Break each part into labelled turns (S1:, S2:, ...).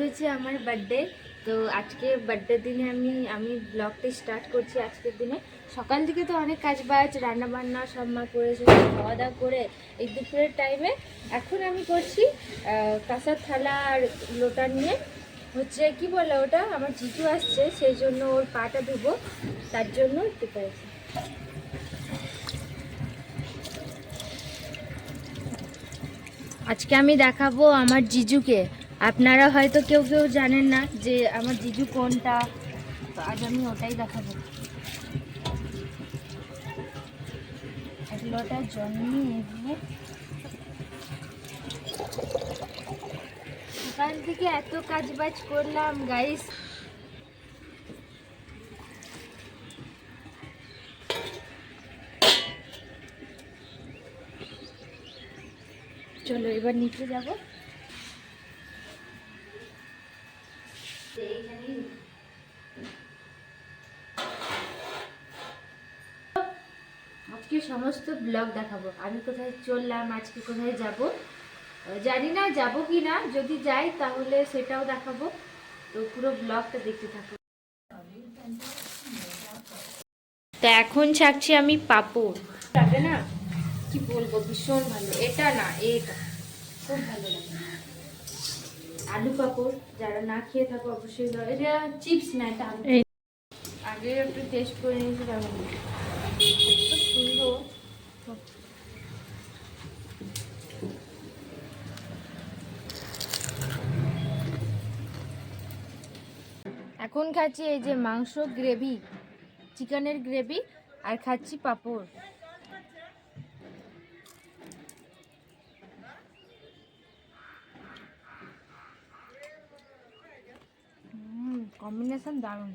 S1: হয়েছে আমার বার্থডে তো আজকে বার্থডে দিনে আমি আমি ব্লগটা স্টার্ট করছি আজকের দিনে। সকাল থেকে তো অনেক কাজ বাজ রান্না বান্না সব মা করেছে খাওয়া দাওয়া করে এই দুপুরের টাইমে এখন আমি করছি কাঁসার থালা আর লোটা নিয়ে। হচ্ছে কি বলে ওটা? আমার জিজু আসছে, সেই জন্য ওর পাটা ধুবো, তার জন্য একটু করেছি। আজকে আমি দেখাবো আমার জিজুকে। আপনারা হয়তো কেউ কেউ জানেন না যে আমার জিজু কোনটা। তো আজ আমি ওটাই দেখাবো। এক লোটা জল নিয়ে। এগিয়ে থেকে এত কাজ বাজ করলাম গাইস চলো এবার নিচে যাব আজকে সমস্ত ব্লগ দেখাবো। আমি কোথায় চললাম আজকে কোথায় যাব জানি না যাব কি না। যদি যাই তাহলে সেটাও দেখাবো। তো পুরো ব্লগটা দেখতে থাকো। তো এখন ছাকছি আমি পাপড়। লাগে না? কি বলব ভীষণ ভালো। এটা না এটা। খুব ভালো লাগে। আলু পাপড় যারা না খেয়ে থাকো অবশ্যই। এটা চিপস না এটা আগে একটু টেস্ট করে নিয়েছি এখন খাচ্ছি এই যে মাংস গ্রেভি চিকেনের গ্রেভি আর খাচ্ছি পাঁপড়। কম্বিনেশন দারুণ।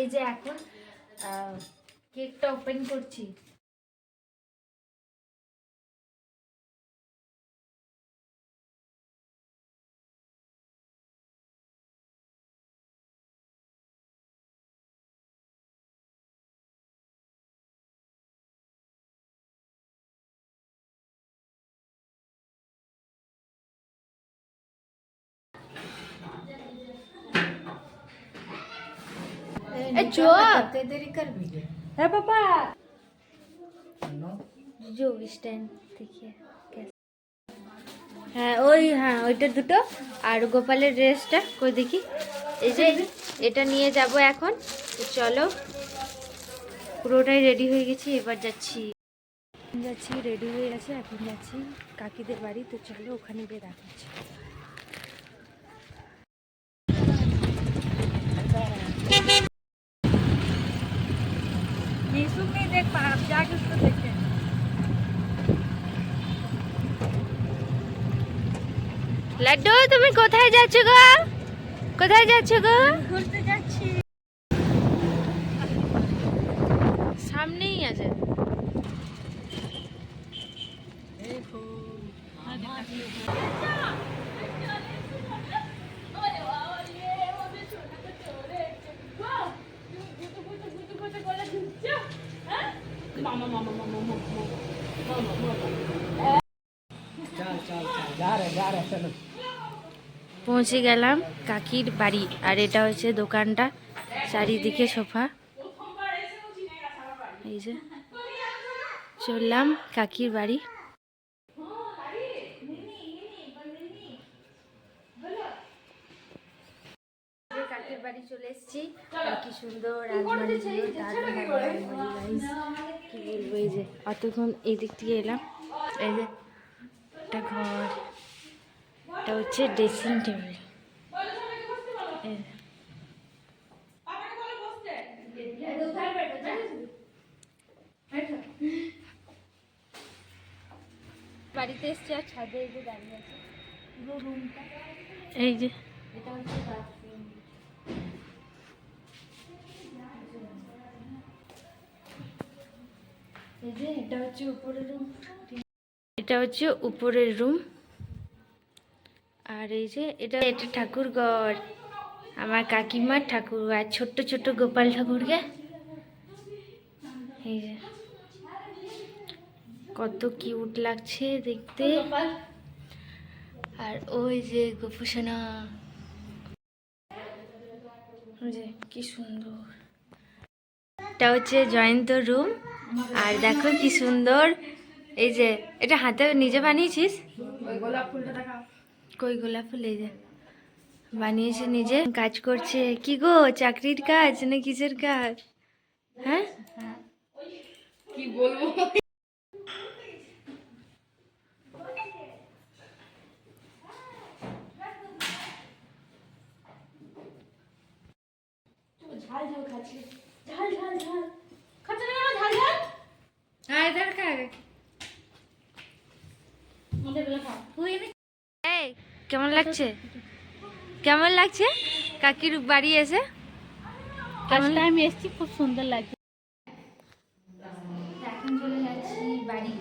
S1: এই যে এখন কেকটা ওপেন করছি। એ જો
S2: તે તેરી કર
S1: વિડિયો હે પપ્પા જો স্ট্যান্ড থেকে হ্যাঁ ওই হ্যাঁ ওইটা দুটো। আর গোপালের ড্রেসটা কই দেখি। এই যে এটা নিয়ে যাব এখন। চলো পুরোটাই রেডি হয়ে গেছি এবার যাচ্ছি। যাচ্ছি রেডি হয়ে গেছে এখন যাচ্ছি কাকিদের বাড়ি। তো চলো ওখানে গিয়ে দেখাচ্ছি। লাড্ডু তুমি কোথায় যাচ্ছ গো? কোথায় যাচ্ছ গো?
S2: ঘুরতে যাচ্ছি।
S1: সামনেই আছে। পৌঁছে গেলাম কাকির বাড়ি, আর এটা হচ্ছে দোকানটা, চারিদিকে সোফা। এই যে, চললাম কাকির বাড়ি। কাকির বাড়ি চলে এসেছি। কি সুন্দর কি বলব, এই যে, অতক্ষণ এই দিক থেকে এলাম। এই যে, একটা ঘর। এটা হচ্ছে ড্রেসিং টেবিল বাড়িতে আর ছাদে দাঁড়িয়ে আছে। এই যে। এই যে, এটা হচ্ছে উপরের এটা হচ্ছে উপরের রুম আর এই যে এটা এটা ঠাকুর ঘর। আমার কাকিমার ঠাকুর আর ছোট্ট ছোট্ট গোপাল ঠাকুরকে। এই যে। কত কিউট লাগছে দেখতে। আর ওই যে গোপুসোনা। যে কি সুন্দর। এটা হচ্ছে জয়ন্ত রুম আর দেখো কি সুন্দর। এই যে, এটা হাতে নিজে বানিয়েছিস? কই গোলাপ ফুল এই বানিয়েছে নিজে। কাজ করছে। কি গো, চাকরির কাজ না কিসের কাজ? হ্যাঁ?
S2: কি বলব?
S1: কেমন লাগছে? কেমন লাগছে? কাকির বাড়ি এসে? কেমন
S2: টাইম এসছি খুব সুন্দর লাগছে।
S1: এখন চলে যাচ্ছি বাড়ি।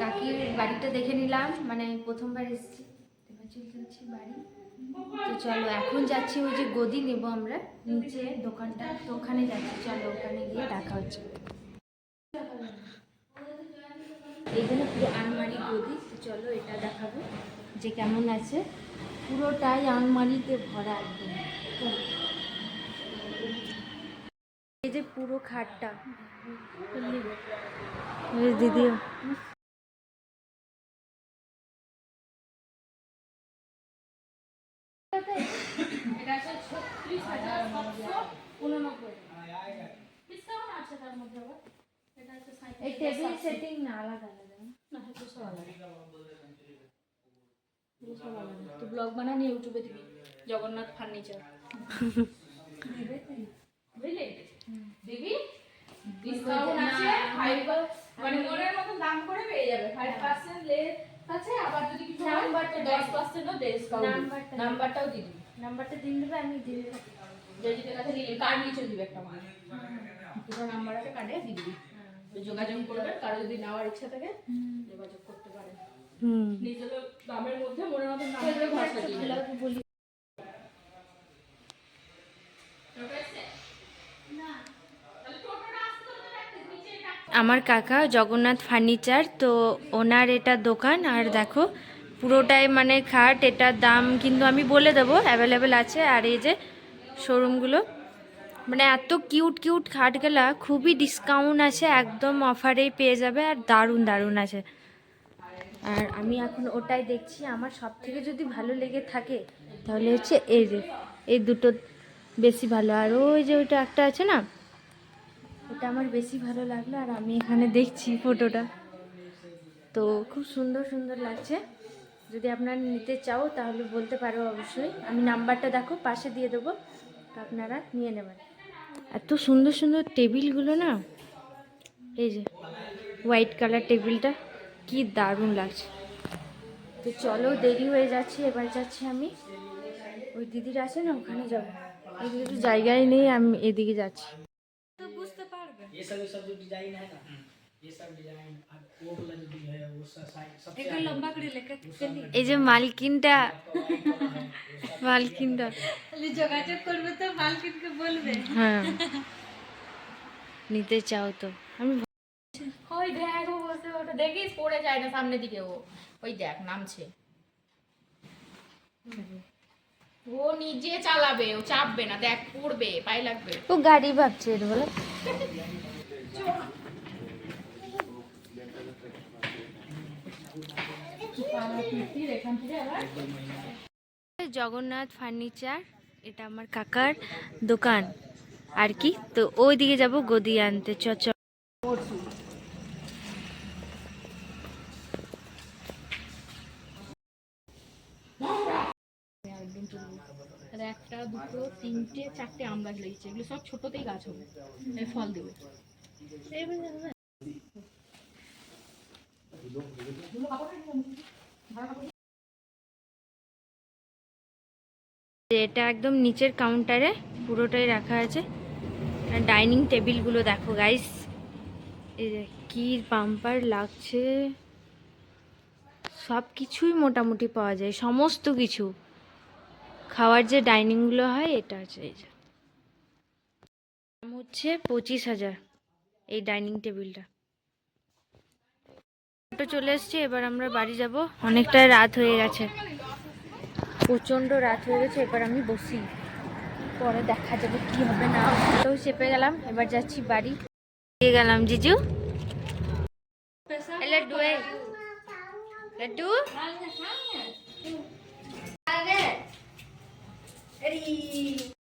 S1: কাকির বাড়িটা দেখে নিলাম মানে প্রথমবার এসেছি। এবার চলে যাচ্ছি বাড়ি। তো চলো এখন যাচ্ছি ওই যে গদি নেব আমরা নিচে দোকানটা। তো ওখানে যাচ্ছি চলো ওখানে গিয়ে দেখা হচ্ছে। এইখানে পুরো আলমারি গদি চলো এটা দেখাবো। যে কেমন আছে পুরোটাই আলমারিতে ভরা একদম। এই যে পুরো খাটটা। দিদিও এই টেবিল সেটিং না আলাদা আলাদা। না আলাদা।
S2: তো ব্লগ বানানি ইউটিউবে দিবি জগন্নাথ ফার্নিচার বুঝলি? দিবি? ডিসকাউন্ট আছে ফাইভ মানে মনের মতো দাম করে পেয়ে যাবে। ফাইভ পার্সেন্ট লেস আছে আবার যদি কিছু নাম্বারটা দশ পার্সেন্টও ডিসকাউন্ট
S1: নাম্বারটা
S2: নাম্বারটাও দিয়ে দিবি।
S1: নাম্বারটা দিন দেবে আমি দিয়ে দেবো
S2: জয়জিতের কাছে নিয়ে কার্ড নিচে দিবে একটা মানে দুটো নাম্বার আছে কার্ডে দিয়ে দিবি যোগাযোগ করবে কারও যদি নেওয়ার ইচ্ছা থাকে যোগাযোগ
S1: হুম
S2: নিজের দামের মধ্যে মনের মতো দাম করে ঘর সাজিয়ে
S1: আমার কাকা জগন্নাথ ফার্নিচার তো ওনার এটা দোকান। আর দেখো পুরোটাই মানে খাট এটার দাম কিন্তু আমি বলে দেবো অ্যাভেলেবেল আছে। আর এই যে শোরুমগুলো মানে এত কিউট কিউট খাটগুলা খুবই ডিসকাউন্ট আছে একদম অফারেই পেয়ে যাবে। আর দারুণ দারুণ আছে। আর আমি এখন ওটাই দেখছি, আমার সব থেকে যদি ভালো লেগে থাকে তাহলে হচ্ছে এই যে, এই দুটো বেশি ভালো। আর ওই যে ওইটা একটা আছে না, ওটা আমার বেশি ভালো লাগল আর আমি এখানে দেখছি ফটোটা। তো খুব সুন্দর সুন্দর লাগছে। যদি আপনারা নিতে চাও তাহলে বলতে পারো অবশ্যই। আমি নাম্বারটা দেখো, পাশে দিয়ে দেবো আপনারা নিয়ে নেবেন। এত সুন্দর সুন্দর টেবিলগুলো না, এই যে, হোয়াইট কালার টেবিলটা। কি দারুণ লাগছে। তো চলো দেরি হয়ে যাচ্ছে এবার যাচ্ছি আমি। ওই দিদির আছে না ওখানে যাব। এদিকে একটু জায়গায় নেই আমি এদিকে যাচ্ছি। এই যে মালকিনটা। মালকিনটা।
S2: যোগাযোগ করবে তো মালকিনকে বলবে।
S1: হ্যাঁ। নিতে চাও তো। আমি
S2: পড়ে যায় না সামনের দিকে ও ওই দেখ নামছে। ও নিজে চালাবে ও চাপবে না দেখ পড়বে পায়ে লাগবে।
S1: ও গাড়ি ভাবছে এর বলে।
S2: এখান থেকে আবার
S1: জগন্নাথ ফার্নিচার এটা আমার কাকার দোকান। আর কি? তো ওই দিকে যাব গদি আনতে চ। চ
S2: তাহলে একটা, দুটো, তিনটে, চারটে আম গাছ লেগেছে এগুলো সব ছোটতেই গাছ হবে। ফল দেবে।
S1: এটা একদম নিচের কাউন্টারে পুরোটাই রাখা আছে। ডাইনিং টেবিলগুলো দেখো গাইস কি পাম্পার লাগছে। সব কিছুই মোটামুটি পাওয়া যায়, সমস্ত কিছু। খাওয়ার যে ডাইনিংগুলো হয়, এটা আছে এই যে। দাম হচ্ছে পঁচিশ হাজার এই ডাইনিং টেবিলটা। তো চলে এসছি, এবার আমরা বাড়ি যাব। অনেকটা রাত হয়ে গেছে। প্রচণ্ড রাত হয়ে গেছে, এবার আমি বসি। পরে দেখা যাবে কি হবে না চেপে গেলাম, এবার যাচ্ছি বাড়ি। দিয়ে গেলাম, জিজু। লাড্ডু লাড্ডু? Yay!